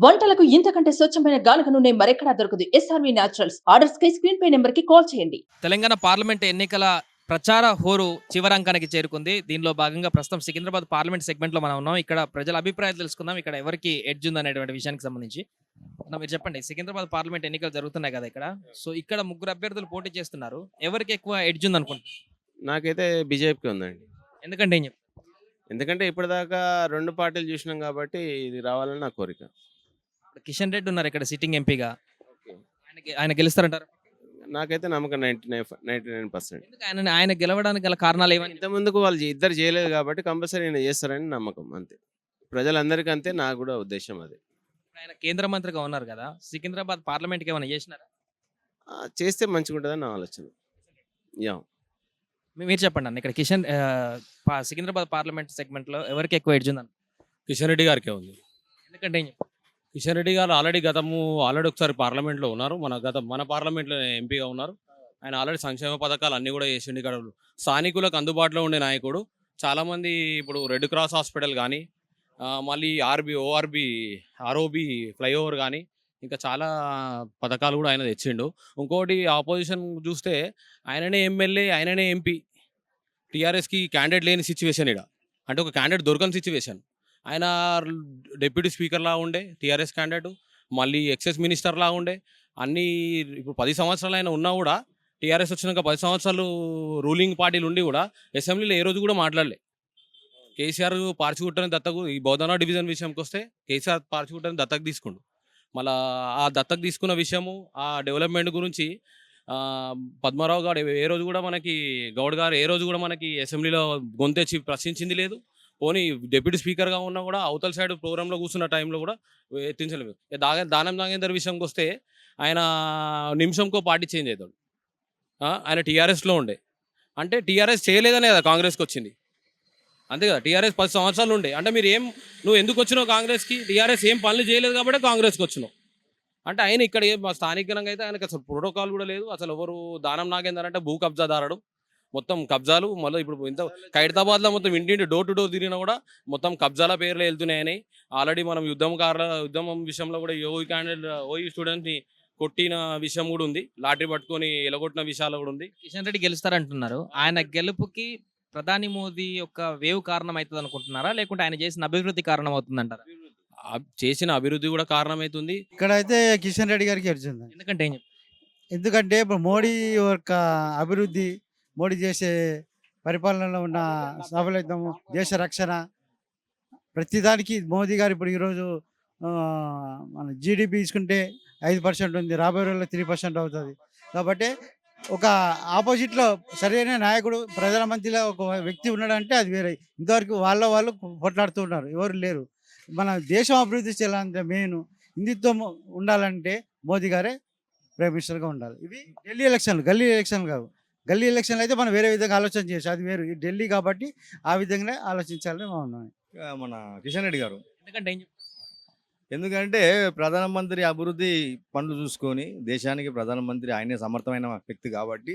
వంటలకు ఇంతకంటే స్వచ్ఛమైన గానుగ నూనె మరెక్కడా దొరకదు. ఎస్ఆర్వి న్యాచురల్స్ ఆర్డర్స్ కై స్క్రీన్ పై నెంబర్కి కాల్ చేయండి. తెలంగాణ పార్లమెంట్ ఎన్నికల ప్రచార హోరు చివరంకానికి చేరుకుంది. దీనిలో భాగంగా ప్రస్తుతం సికింద్రాబాద్ పార్లమెంట్ సెగ్మెంట్లో మనం ఉన్నాం. ఇక్కడ ప్రజల అభిప్రాయాలు తెలుసుకుందాం. ఇక్కడ ఎవరికి ఎడ్జ్ ఉంది అనేటువంటి విషయానికి సంబంధించి. మీరు చెప్పండి. సికింద్రాబాద్ పార్లమెంట్ ఎన్నికలు జరుగుతున్నాయి కదా ఇక్కడ. సో ఇక్కడ ముగ్గురు అభ్యర్థులు పోటీ చేస్తున్నారు. ఎవరికి ఎక్కువ ఎడ్జ్ ఉంది అనుకుంటున్నారు? నాకైతే బీజేపీకి ఉందండి. ఎందుకంటే ఏం చెప్తారు ఎందుకంటే ఇప్పటిదాకా రెండు పార్టీలు చూసినాం కాబట్టి ఇది రావాలని నా కోరిక. కిషన్ రెడ్డి ఉన్నారు ఇక్కడ సిట్టింగ్ ఎంపీగా ఆయన గె- ఆయన గెలుస్తారంటారు? నాకైతే నమ్మకం ninety nine ninety nine percent ఆయన ఆయన గెలవడానికి గల కారణాలు ఏమని? ఇంత ముందుకు వాళ్ళు ఇద్దరు చేయలేదు కాబట్టి కంపల్సరీ నేను చేస్తారని నమ్మకం అంతే. ప్రజలందరికీ అంతే నాకు కూడా ఉద్దేశం అది. ఆయన కేంద్ర మంత్రిగా ఉన్నారు కదా సికింద్రాబాద్ పార్లమెంట్కి ఏమైనా చేసినారా? ఆ, చేస్తే మంచిగా ఉంటుందని నా ఆలోచన. యా. మీరు చెప్పండి అన్న ఇక్కడ కిషన్ సికింద్రాబాద్ పార్లమెంట్ సెగ్మెంట్లో ఎవరికి ఎక్కువ ఎడ్జ్ ఉందని కిషన్ రెడ్డి గారికే ఉంది. ఎందుకంటే? కిషన్ రెడ్డి గారు ఆల్రెడీ గతము ఆల్రెడీ ఒకసారి పార్లమెంట్లో ఉన్నారు. మన గత మన పార్లమెంట్లో ఎంపీగా ఉన్నారు. ఆయన ఆల్రెడీ సంక్షేమ పథకాలు అన్నీ కూడా చేసిండు ఇక్కడ. స్థానికులకు అందుబాటులో ఉండే నాయకుడు. చాలామంది ఇప్పుడు రెడ్ క్రాస్ హాస్పిటల్ కానీ మళ్ళీ ఆర్బి ఓఆర్బి ఆర్ఓబి ఫ్లైఓవర్ కానీ ఇంకా చాలా పథకాలు కూడా ఆయన తెచ్చిండు. ఇంకోటి ఆపోజిషన్ చూస్తే ఆయననే ఎమ్మెల్యే ఆయననే ఎంపీ. టీఆర్ఎస్కి క్యాండిడేట్ లేని సిచ్యువేషన్ ఇక్కడ అంటే ఒక క్యాండిడేట్ దొరకని సిచ్యువేషన్ ఆయన డిప్యూటీ స్పీకర్లా ఉండే టీఆర్ఎస్ క్యాండిడేట్ మళ్ళీ ఎక్సెస్ మినిస్టర్లా ఉండే అన్ని ఇప్పుడు పది సంవత్సరాలు ఆయన ఉన్నా కూడా టీఆర్ఎస్ వచ్చినాక పది సంవత్సరాలు రూలింగ్ పార్టీలు ఉండి కూడా అసెంబ్లీలో ఏ రోజు కూడా మాట్లాడలే. కేసీఆర్ పార్చిగుట్టని దత్తకు ఈ బౌద్ధనా డివిజన్ విషయంకి వస్తే కేసీఆర్ పార్చిగుట్టని దత్తకు తీసుకుండు. మళ్ళా ఆ దత్తకు తీసుకున్న విషయము ఆ డెవలప్మెంట్ గురించి పద్మారావు గారు ఏ రోజు కూడా మనకి గౌడ్ గారు ఏ రోజు కూడా మనకి అసెంబ్లీలో గొంతెచ్చి ప్రశ్నించింది లేదు. పోనీ డిప్యూటీ స్పీకర్గా ఉన్నా కూడా అవతల సైడ్ ప్రోగ్రాంలో కూర్చున్న టైంలో కూడా ఎత్తించలేదు ఇక దాగ దానం నాగేందర్ విషయంకి వస్తే ఆయన నిమిషంకో పార్టీ చేంజ్ అవుతాడు ఆయన టీఆర్ఎస్లో ఉండే. అంటే టీఆర్ఎస్ చేయలేదనే కదా కాంగ్రెస్కి వచ్చింది. అంతే కదా? టీఆర్ఎస్ పది సంవత్సరాలు ఉండే. అంటే మీరు ఏం నువ్వు ఎందుకు వచ్చినావు కాంగ్రెస్కి? టీఆర్ఎస్ ఏం పనులు చేయలేదు కాబట్టి కాంగ్రెస్కి వచ్చినావు. అంటే ఆయన ఇక్కడ ఏం మా స్థానికంగా అయితే ఆయనకి అసలు ప్రోటోకాల్ కూడా లేదు. అసలు ఎవరు దానం నాగేందర్ అంటే భూ కబ్జాదారుడు. మొత్తం కబ్జాలు మళ్ళీ ఇప్పుడు ఇంత ఖైరతాబాద్లో మొత్తం ఇంటింటి డోర్ టు డోర్ తిరిగినా కూడా మొత్తం కబ్జాల పేర్లు వెళ్తున్నాయని. ఆల్రెడీ మనం యుద్ధంకారుల యుద్ధం విషయంలో కూడా ఓయి క్యాండిడేట్ ఓయి స్టూడెంట్ని కొట్టిన విషయం కూడా ఉంది. లాటరీ పట్టుకొని ఎలగొట్టిన విషయాలు కూడా ఉంది. కిషన్ రెడ్డి గెలుస్తారంటున్నారు. ఆయన గెలుపుకి ప్రధాని మోదీ యొక్క వేవ్ కారణం అవుతుంది అనుకుంటున్నారా లేకుంటే ఆయన చేసిన అభివృద్ధి కారణం అవుతుందంటారా చేసిన అభివృద్ధి కూడా కారణమవుతుంది. ఇక్కడైతే కిషన్ రెడ్డి గారికి వచ్చింది ఎందుకంటే? ఎందుకంటే ఇప్పుడు మోడీ యొక్క అభివృద్ధి మోడీ చేసే పరిపాలనలో ఉన్న సఫలితము దేశ రక్షణ. ప్రతిదానికి మోదీ గారు ఇప్పుడు ఈరోజు మన జీడిపి తీసుకుంటే ఐదు పర్సెంట్ ఉంది రాబోయే రోజుల్లో త్రీ పర్సెంట్ అవుతుంది. కాబట్టి ఒక ఆపోజిట్లో సరైన నాయకుడు ప్రధాన మంత్రిలో ఒక వ్యక్తి ఉన్నాడంటే అది వేరే. ఇంతవరకు వాళ్ళ వాళ్ళు కొట్లాడుతూ ఉన్నారు ఎవరు లేరు. మన దేశం అభివృద్ధి చేయాలంటే మెయిన్ హిందుత్వం ఉండాలంటే మోదీ గారే ప్రైమ్ మినిస్టర్గా ఉండాలి. ఇవి ఢిల్లీ ఎలక్షన్లు గల్లీ ఎలక్షన్లు కావు. గల్లీ ఎలక్షన్లు అయితే మనం వేరే విధంగా ఆలోచన చేయొచ్చు. అది వేరు. ఢిల్లీ కాబట్టి ఆ విధంగానే ఆలోచించాలని మా ఉన్నాం. మన కిషన్ రెడ్డి గారు. ఎందుకంటే? ఎందుకంటే ప్రధానమంత్రి అభివృద్ధి పనులు చూసుకొని దేశానికి ప్రధానమంత్రి ఆయనే సమర్థమైన వ్యక్తి కాబట్టి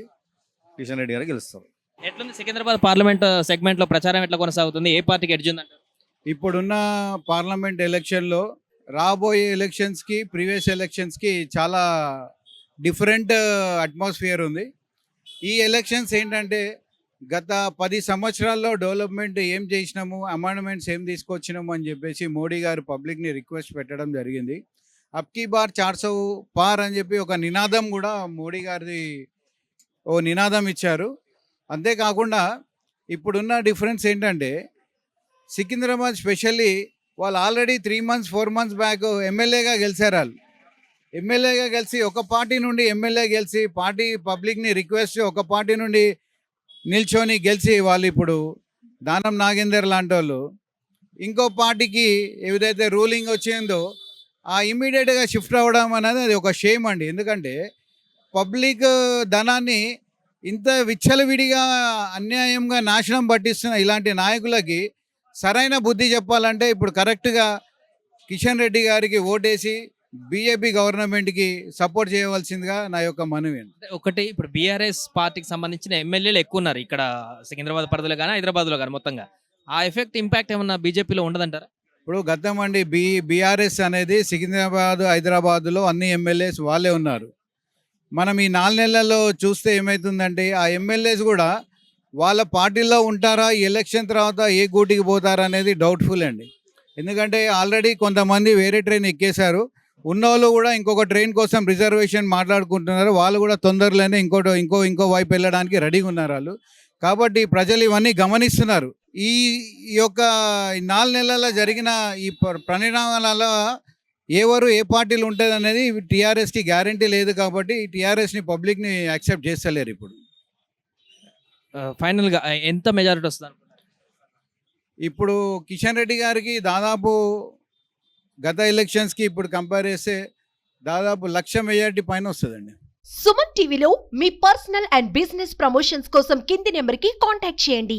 కిషన్ రెడ్డి గారు గెలుస్తారు. ఎట్లుంది సికింద్రాబాద్ పార్లమెంట్ సెగ్మెంట్లో ప్రచారం ఎట్లా కొనసాగుతుంది? ఏ పార్టీకి ఎడ్జ్ ఉందంటారు? ఇప్పుడున్న పార్లమెంట్ ఎలక్షన్లో రాబోయే ఎలక్షన్స్కి ప్రీవియస్ ఎలక్షన్స్కి చాలా డిఫరెంట్ అట్మాస్ఫియర్ ఉంది. ఈ ఎలక్షన్స్ ఏంటంటే గత పది సంవత్సరాల్లో డెవలప్మెంట్ ఏం చేసినాము అమెండ్మెంట్స్ ఏం తీసుకొచ్చినాము అని చెప్పేసి మోడీ గారు పబ్లిక్ని రిక్వెస్ట్ పెట్టడం జరిగింది. అప్కీ బార్ చార్సో పార్ అని చెప్పి ఒక నినాదం కూడా మోడీ గారిది ఓ నినాదం ఇచ్చారు. అంతేకాకుండా ఇప్పుడున్న డిఫరెన్స్ ఏంటంటే సికింద్రాబాద్ స్పెషల్లీ వాళ్ళు already three months four months back ఎమ్మెల్యేగా గెలిచారు వాళ్ళు. ఎమ్మెల్యేగా గెలిచి ఒక పార్టీ నుండి ఎమ్మెల్యే గెలిచి పార్టీ పబ్లిక్ని రిక్వెస్ట్ ఒక పార్టీ నుండి నిల్చొని గెలిచి వాళ్ళు ఇప్పుడు దానం నాగేందర్ లాంటి వాళ్ళు ఇంకో పార్టీకి ఏదైతే రూలింగ్ వచ్చిందో ఆ ఇమ్మీడియట్గా షిఫ్ట్ అవ్వడం అనేది అది ఒక షేమ్ అండి. ఎందుకంటే పబ్లిక్ ధనాన్ని ఇంత విచ్చలవిడిగా అన్యాయంగా నాశనం పట్టిస్తున్న ఇలాంటి నాయకులకి సరైన బుద్ధి చెప్పాలంటే ఇప్పుడు కరెక్ట్గా కిషన్ రెడ్డి గారికి ఓటేసి బీజేపీ గవర్నమెంట్కి సపోర్ట్ చేయవలసిందిగా నా యొక్క మనవి ఒకటి ఇప్పుడు బీఆర్ఎస్ పార్టీకి సంబంధించిన ఎమ్మెల్యేలు ఎక్కువ ఉన్నారు. ఇక్కడ సికింద్రాబాద్ పరిధిలో కానీ హైదరాబాద్లో కానీ మొత్తంగా. ఆ ఎఫెక్ట్ ఇంపాక్ట్ ఏమన్నా బీజేపీలో ఉండదంటారా? ఇప్పుడు గతం అండి బి బీఆర్ఎస్ అనేది సికింద్రాబాద్ హైదరాబాద్లో అన్ని ఎమ్మెల్యేస్ వాళ్ళే ఉన్నారు. మనం ఈ నాలుగు నెలల్లో చూస్తే ఏమవుతుందంటే ఆ ఎమ్మెల్యేస్ కూడా వాళ్ళ పార్టీలో ఉంటారా ఎలక్షన్ తర్వాత ఏ గూటికి పోతారా అనేది డౌట్ఫుల్ అండి. ఎందుకంటే ఆల్రెడీ కొంతమంది వేరే ట్రైన్ ఎక్కేశారు. ఉన్నోళ్ళు కూడా ఇంకొక ట్రైన్ కోసం రిజర్వేషన్ మాట్లాడుకుంటున్నారు. వాళ్ళు కూడా తొందరలోనే ఇంకోటి ఇంకో ఇంకో వైపు వెళ్ళడానికి రెడీగా ఉన్నారు వాళ్ళు. కాబట్టి ప్రజలు ఇవన్నీ గమనిస్తున్నారు. ఈ యొక్క నాలుగు నెలల్లో జరిగిన ఈ ప- పరిణామాలలో ఎవరు ఏ పార్టీలు ఉంటుంది అనేది టీఆర్ఎస్కి గ్యారంటీ లేదు కాబట్టి టీఆర్ఎస్ని పబ్లిక్ని యాక్సెప్ట్ చేస్తలేరు ఇప్పుడు. ఫైనల్గా ఎంత మెజారిటీ వస్తుంది? ఇప్పుడు కిషన్ రెడ్డి గారికి దాదాపు గత ఎలక్షన్స్కి ఇప్పుడు కంపేర్ చేస్తే దాదాపు లక్ష మెజార్టీ పైన వస్తుందండి. సుమన్ టీవీలో మీ పర్సనల్ అండ్ బిజినెస్ ప్రమోషన్స్ కోసం కింది నెంబర్కి కాంటాక్ట్ చేయండి.